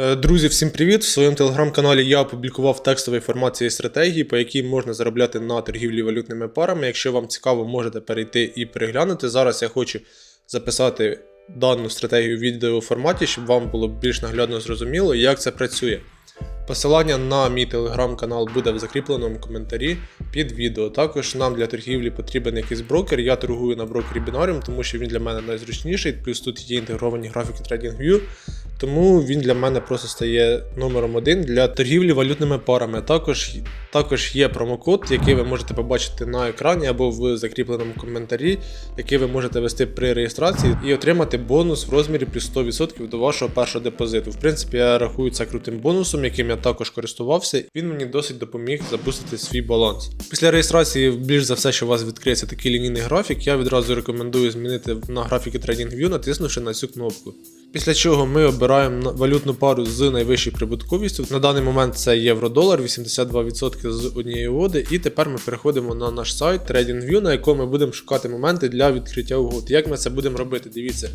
Е, Друзі, всім привіт! В своєму телеграм-каналі я опублікував текстові формації стратегії, по яким можна заробляти на торгівлі валютними парами. Якщо вам цікаво, можете перейти і переглянути. Зараз я хочу записати дану стратегію в відеоформаті, щоб вам було більш наглядно зрозуміло, як це працює. Посилання на мій телеграм-канал буде в закріпленому коментарі під відео. Також нам для торгівлі потрібен якийсь брокер. Я торгую на брокері Binarium, тому що він для мене найзручніший. Плюс тут є інтегровані графіки TradingView, тому він для мене просто стає номером один для торгівлі валютними парами. Також, також є промокод, який ви можете побачити на екрані або в закріпленому коментарі, який ви можете ввести при реєстрації і отримати бонус в розмірі плюс 100% до вашого першого депозиту. В принципі, я рахую це крутим бонусом, яким я також користувався. Він мені досить допоміг запустити свій баланс. Після реєстрації, більш за все, що у вас відкриється такий лінійний графік, я відразу рекомендую змінити на графіки TradingView, натиснувши на цю кнопку. Після чого ми обираємо валютну пару з найвищою прибутковістю. На даний момент це євро-долар, 82% з однієї угоди. І тепер ми переходимо на наш сайт TradingView, на якому ми будемо шукати моменти для відкриття угод. Як ми це будемо робити? Дивіться.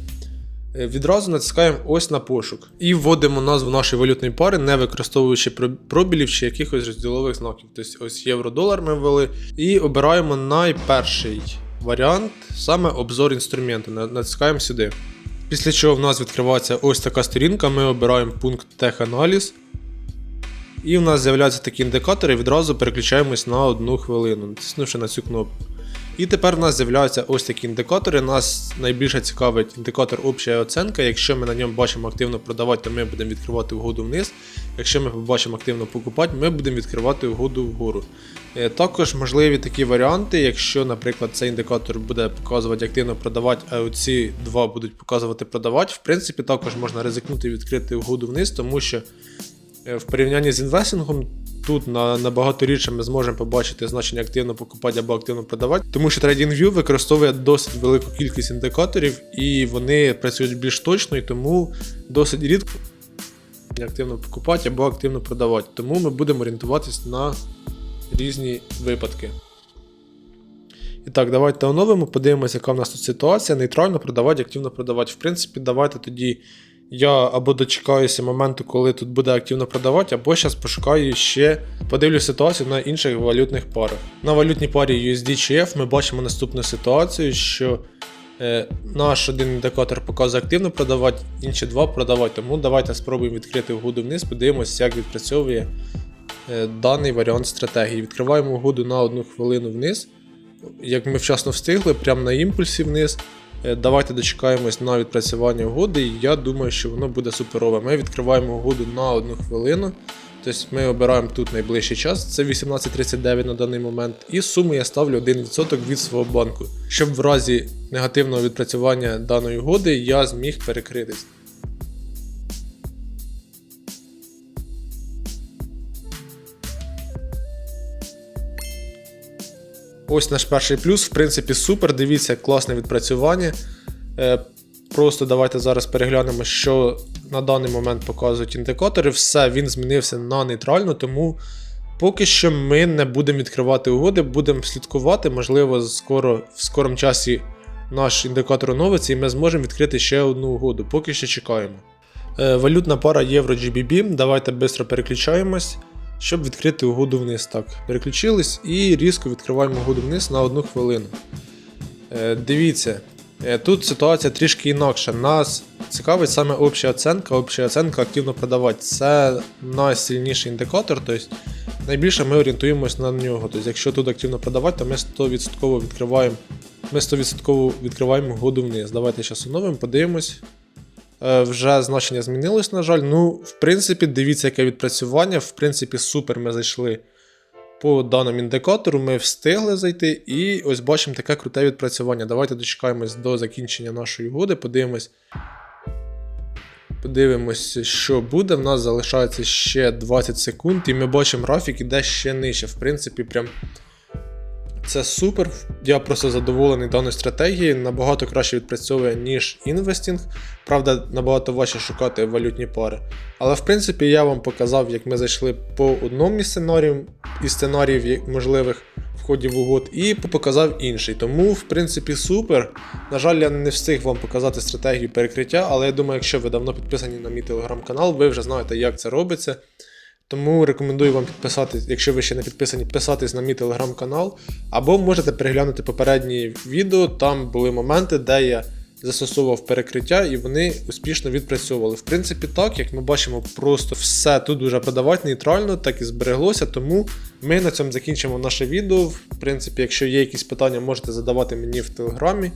Е, Відразу натискаємо ось на пошук і вводимо назву нашої валютної пари, не використовуючи пробілів чи якихось розділових знаків. Тобто ось євро-долар ми ввели. І обираємо найперший варіант, саме обзор інструменту. Натискаємо сюди. Після чого в нас відкривається ось така сторінка, ми обираємо пункт теханаліз. І в нас з'являються такі індикатори, відразу переключаємось на одну хвилину, натиснувши на цю кнопку. І тепер в нас з'являються ось такі індикатори. Нас найбільше цікавить індикатор обща оцінка. Якщо ми на ньому бачимо активно продавати, то ми будемо відкривати угоду вниз. Якщо ми побачимо активно покупати, ми будемо відкривати угоду вгору. Е, Також можливі такі варіанти, якщо, наприклад, цей індикатор буде показувати активно продавати, а оці два будуть показувати продавати. В принципі, також можна ризикнути відкрити угоду вниз, тому що е, в порівнянні з інвестингом. Тут на, набагато рідше ми зможемо побачити значення активно покупати або активно продавати, тому що TradingView використовує досить велику кількість індикаторів і вони працюють більш точно, і тому досить рідко активно покупати або активно продавати. Тому ми будемо орієнтуватись на різні випадки. І так, давайте оновимо, подивимося, яка в нас тут ситуація. Нейтрально продавати, активно продавати. В принципі, давайте тоді я або дочекаюся моменту, коли тут буде активно продавати, або зараз пошукаю ще, подивлюся ситуацію на інших валютних парах. На валютній парі USD ми бачимо наступну ситуацію, що е, наш один індикатор показує активно продавати, інші два продавати. Тому давайте спробуємо відкрити угоду вниз, подивимося, як відпрацьовує е, даний варіант стратегії. Відкриваємо угоду на одну хвилину вниз. Як ми вчасно встигли, прямо на імпульсі вниз. Е, Давайте дочекаємось на відпрацювання угоди, і я думаю, що воно буде суперове. Ми відкриваємо угоду на одну хвилину. Тобто ми обираємо тут найближчий час, це 18.39 на даний момент, і суму я ставлю 1% від свого банку, щоб в разі негативного відпрацювання даної угоди я зміг перекритись. Ось наш перший плюс, в принципі, супер. Дивіться, класне відпрацювання. Е, Просто давайте зараз переглянемо, що на даний момент показують індикатори. Все, він змінився на нейтрально, тому поки що ми не будемо відкривати угоди, будемо слідкувати. Можливо, скоро, в скорому часі наш індикатор оновиться і ми зможемо відкрити ще одну угоду. Поки що чекаємо. Е, Валютна пара євро GBP. Давайте швидко переключаємось, щоб відкрити угоду вниз. Так, переключились і різко відкриваємо угоду вниз на одну хвилину. Е, Дивіться, е, тут ситуація трішки інакша. Нас цікавить саме обща оценка, обща оценка активно продавати. Це найсильніший індикатор, тобто найбільше ми орієнтуємось на нього. Тобто, якщо тут активно продавати, то ми 100% відкриваємо, ми 100% відкриваємо угоду вниз. Давайте зараз оновимо, подивимось. Е, Вже значення змінилось, на жаль. Ну, в принципі, дивіться, яке відпрацювання. В принципі, супер ми зайшли по даному індикатору. Ми встигли зайти, і ось бачимо таке круте відпрацювання. Давайте дочекаємось до закінчення нашої угоди, подивимось. Подивимось, що буде. В нас залишається ще 20 секунд, і ми бачимо графік іде ще нижче. В принципі, прям це супер. Я просто задоволений даною стратегією. Набагато краще відпрацьовує, ніж інвестінг. Правда, набагато важче шукати валютні пари. Але в принципі я вам показав, як ми зайшли по одному із сценаріїв із сценаріїв можливих входів угод і показав інший. Тому, в принципі, супер. На жаль, я не встиг вам показати стратегію перекриття, але я думаю, якщо ви давно підписані на мій телеграм-канал, ви вже знаєте, як це робиться. Тому рекомендую вам підписатись, якщо ви ще не підписані, підписатись на мій телеграм-канал. Або можете переглянути попередні відео, там були моменти, де я застосовував перекриття і вони успішно відпрацьовували. В принципі, так, як ми бачимо, просто все тут дуже подавати нейтрально, так і збереглося. Тому ми на цьому закінчимо наше відео. В принципі, якщо є якісь питання, можете задавати мені в телеграмі.